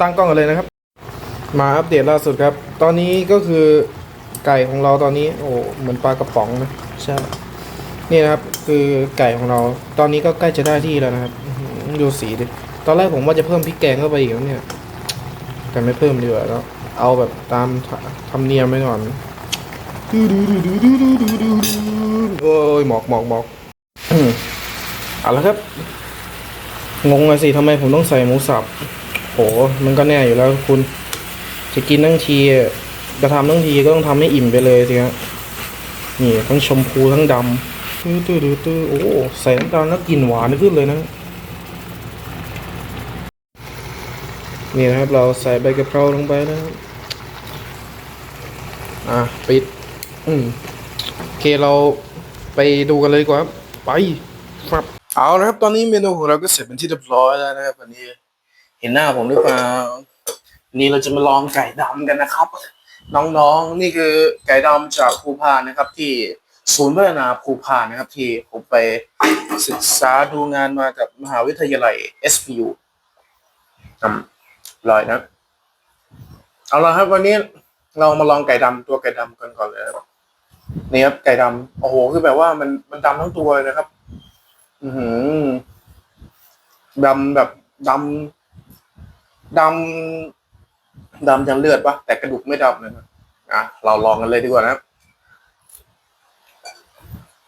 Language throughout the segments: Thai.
ตั้งกล้องกันเลยนะครับ มาอัปเดตล่าสุดครับ ตอนนี้ก็คือไก่ของเราตอนนี้ โอ้เหมือนปลากระป๋องนะใช่นี่นะครับ คือไก่ของเรา ตอนนี้ก็ใกล้จะได้ที่แล้วนะครับอื้อหือดูสีดิตอนแรกผมว่าจะเพิ่มพริกแกงเข้าไปอีกแล้วเนี่ย แต่ไม่เพิ่มดีกว่าแล้วเอาแบบตามธรรมเนียมไปก่อนโอ้ยหมอกหมอกหมอกเอาละครับ งงเลยสิทำไมผมต้องใส่หมูสับ โหมันก็แน่อยู่แล้วคุณ จะกินทั้งทีจะทำทั้งทีก็ต้องทำให้อิ่มไปเลยสิครับนี่ทั้งชมพูทั้งดำตื้อตื้อตื้อตื้อโอ้ใส่น้ำตาลแล้วกลิ่นหวานขึ้นเลยนะนี่นะครับเราใส่ใบกะเพราลงไปนะครับอะปิด อืมโอเคเราไปดูกันเลยดีกว่าครับ ไปครับเอาละครับตอนนี้เมนูของเราก็เสร็จเป็นที่เรียบร้อยแล้วนะครับวันนี้ เห็นหน้าผมหรือเปล่านนี้เราจะมาลองไก่ดำกันนะครับ น้องๆนี่คือไก่ดำจากภูพานนะครับ ที่ศูนย์พัฒนาภูพานนะครับ ที่ผมไปศึกษาดูงานมากับมหาวิทยาลัย SPU อืมอร่อยนะ เอาละครับวันนี้เรามาลองไก่ดำตัวไก่ดำกันก่อนเลยนะครับนี่ครับไก่ดำโอ้โหคือแบบว่ามันมันดำทั้งตัวเลยนะครับ อือหือดำแบบดำ ดำดำจนเลือดปะแต่กระดูกไม่ดำนะครับอะเราลองกันเลยดีกว่านะ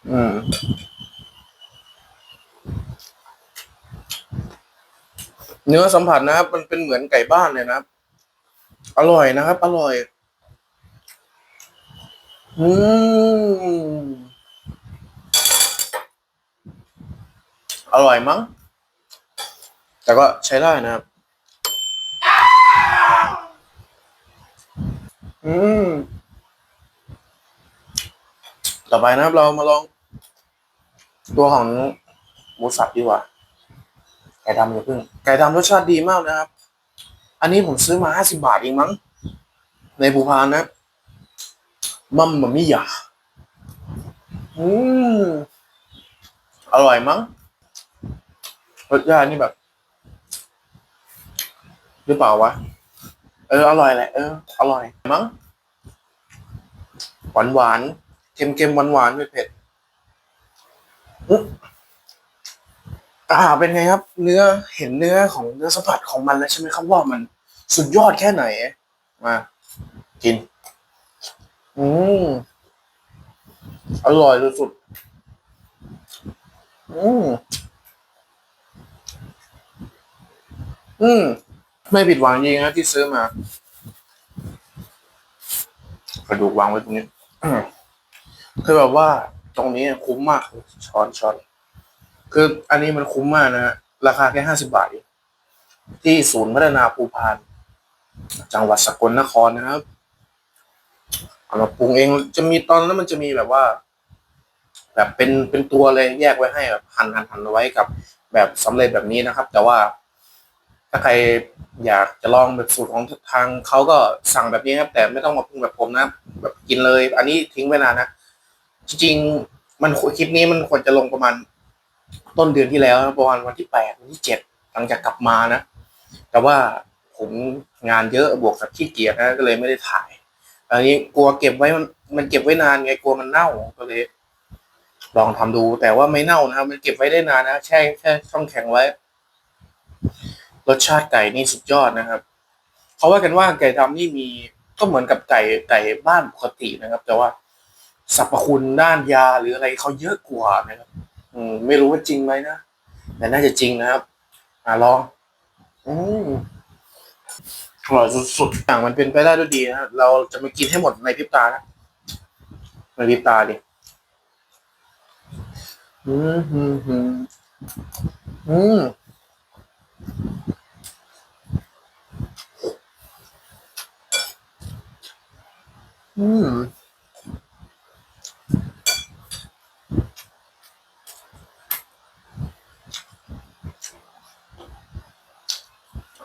อืมเนื้อสัมผัสนะครับ มันเป็นเหมือนไก่บ้านเลยนะครับ อร่อยนะครับ อร่อย อืมอร่อยมั้ง แต่ก็ใช้ได้นะครับ อืมต่อไปนะครับ เรามาลอง ตัวของหมูสับดีกว่า ไก่ดำอย่าพิ่ง ไก่ดำรสชาติดีมากนะครับ อันนี้ผมซื้อมาห้าสิบาทเองมั้ง ในภูพานนะ มัมมัมมี่ยาอืมอร่อยมั้งรสชาตินี่แบบ หรือเปล่าวะ อออร่อยแหละเอออร่อยมั้งหวานหวานเค็มเค็มหวานหวานๆเผ็ดอ่า เป็นไงครับ เนื้อเห็นเนื้อของเนื้อสัมผัสของมันแล้วใช่ไหมครับว่ามันสุดยอดแค่ไหนมากิน อืมอร่อยสุดๆอืมอืม ไม่ผิดหวังจริงนะที่ซื้อมากระดูกวางไว้ตรงนี้คือแบบว่าตรงนี้คุ้มมากช้อนช้อนคืออันนี้มันคุ้มมากนะฮะราคาแค่ห้าสิบาทเองที่ศูนย์พัฒนาภูพาน จังหวัดสกลนครนะครับเอามาปรุงเองจะมีตอนนั้นมันจะมีแบบว่า แบบเป็นเป็นตัวเลยแยกไว้ให้แบบหั่นหั่นหั่นเอาไว้กับ แบบสำเร็จแบบนี้นะครับ แต่ว่า ถ้าใครอยากจะลองแบบสูตรของทางเขาก็สั่งแบบนี้ครับ แต่ไม่ต้องมาปรุงแบบผมนะ แบบกินเลย อันนี้ทิ้งไว้นานนะ จริงๆมันคลิปนี้มันควรจะลงประมาณต้นเดือนที่แล้วนะประมาณวันที่แปดวันที่เจ็ดหลังจากกลับมานะ แต่ว่าผมงานเยอะบวกกับขี้เกียจนะก็เลยไม่ได้ถ่าย อันนี้กลัวเก็บไว้มันมันเก็บไว้นานไงกลัวมันเน่าก็เลย ลองทำดูแต่ว่าไม่เน่านะครับมันเก็บไว้ได้นานนะแช่แช่ช่องแข็งไว้ รสชาติไก่นี่สุดยอดนะครับเขาว่ากันว่าไก่ดำนี่มีก็เหมือนกับไก่ไก่บ้านปกตินะครับ แต่ว่าสรรพคุณด้านยาหรืออะไรเขาเยอะกว่านะครับ อืม ไม่รู้ว่าจริงไหมนะแต่น่าจะจริงนะครับ อ่าลอง อืมอร่อยสุดๆอย่างมันเป็นไปได้ด้วยดีนะเราจะมากินให้หมดในพริบตานะในพริบตาดิอืมอืมอืมอืม อืม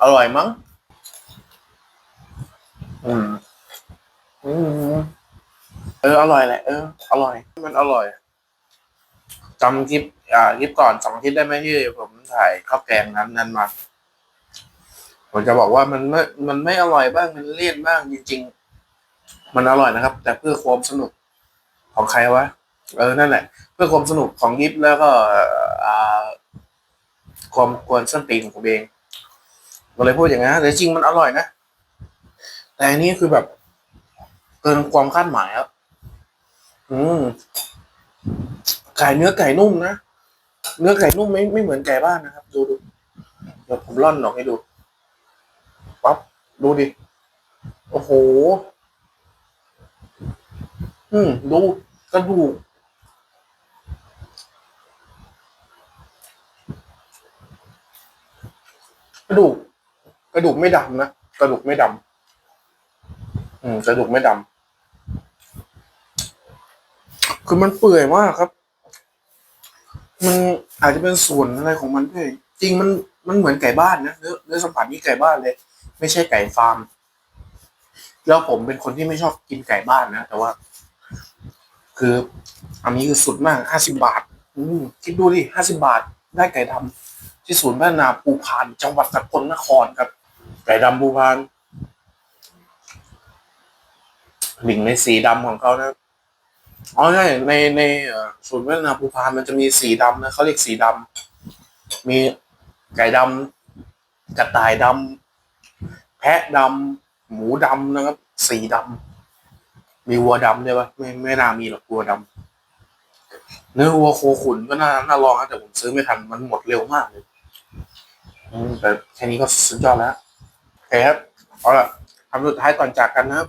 อร่อยมั้ง อืม อืม เออ อร่อยแหละ เออ อร่อย มันอร่อยจำจิ๊ อ่าคลิปก่อนสองคลิปได้ไหมที่ผมถ่ายข้าวแกงนั้นนั้นมา ผมจะบอกว่ามันไม่มันไม่อร่อยบ้างมันเลี่ยนบ้างจริง ๆ มันอร่อยนะครับ แต่เพื่อความสนุกของใครวะเออนั่นแหละ เพื่อความสนุกของยิปแล้วก็อ่าความกวนส้นตีนของผมเองก็เลยพูดอย่างนั้นแต่จริงมันอร่อยนะแต่อันนี้คือแบบ เกินความคาดหมายครับ อืมไก่เนื้อไก่นุ่มนะ เนื้อไก่นุ่มไม่ไม่เหมือนไก่บ้านนะครับ ดูดูเดี๋ยวผมร่อนออกให้ดูปั๊บดูดิ โอ้โห อืมดูกระดูกกระดูกกระดูกไม่ดำนะกระดูกไม่ดำอืมกระดูกไม่ดำคือมันเปื่อยมากครับ มันอาจจะเป็นส่วนอะไรของมันด้วยจริงมันมันเหมือนไก่บ้านนะเนื้อเนื้อสัมผัสนี่ไก่บ้านเลย ไม่ใช่ไก่ฟาร์ม แล้วผมเป็นคนที่ไม่ชอบกินไก่บ้านนะแต่ว่า คือ อันนี้คือสุดมากห้าสิบาท อืมคิดดูดิห้าสิบาท ได้ไก่ดำที่ศูนย์พัฒนาภูพานจังหวัดสกลนครครับ ไก่ดำภูพานหนึ่งในสีดำของเขานะ อ๋อใช่ในในเอ่อศูนย์พัฒนาภูพานมันจะมีสีดำนะเขาเรียกสีดำมีไก่ดำกระต่ายดำแพะดำหมูดำนะครับ สีดำมีวัวดำด้วยปะไม่ไม่น่ามีหรอกวัวดำเนื้อวัวโคขุนก็น่าน่าลองนะแต่ผมซื้อไม่ทันมันหมดเร็วมากเลยแต่แค่นี้ก็สุดยอดแล้วโอเคครับเอาละคำสุดท้ายก่อนจากกันนะครับ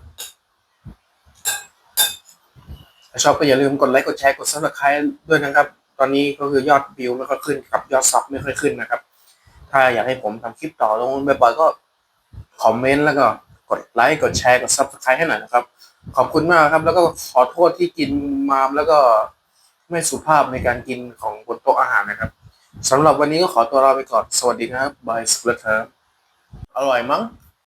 ถ้าชอบก็อย่าลืมกดไลค์กดแชร์กดซับสไครต์ด้วยนะครับ ตอนนี้ก็คือยอดวิวไม่ค่อยขึ้นกับยอดซับไม่ค่อยขึ้นนะครับ ถ้าอยากให้ผมทำคลิปต่อลงบ่อยๆก็คอมเมนต์แล้วก็กดไลค์กดแชร์กดซับสไครต์ให้หน่อยนะครับ ขอบคุณมากครับ แล้วก็ขอโทษที่กินมามแล้วก็ไม่สุภาพในการกินของบนโต๊ะอาหารนะครับสำหรับวันนี้ก็ขอตัวลาไปก่อน สวัสดีครับบายสกุลเทอร์อร่อยมั้ง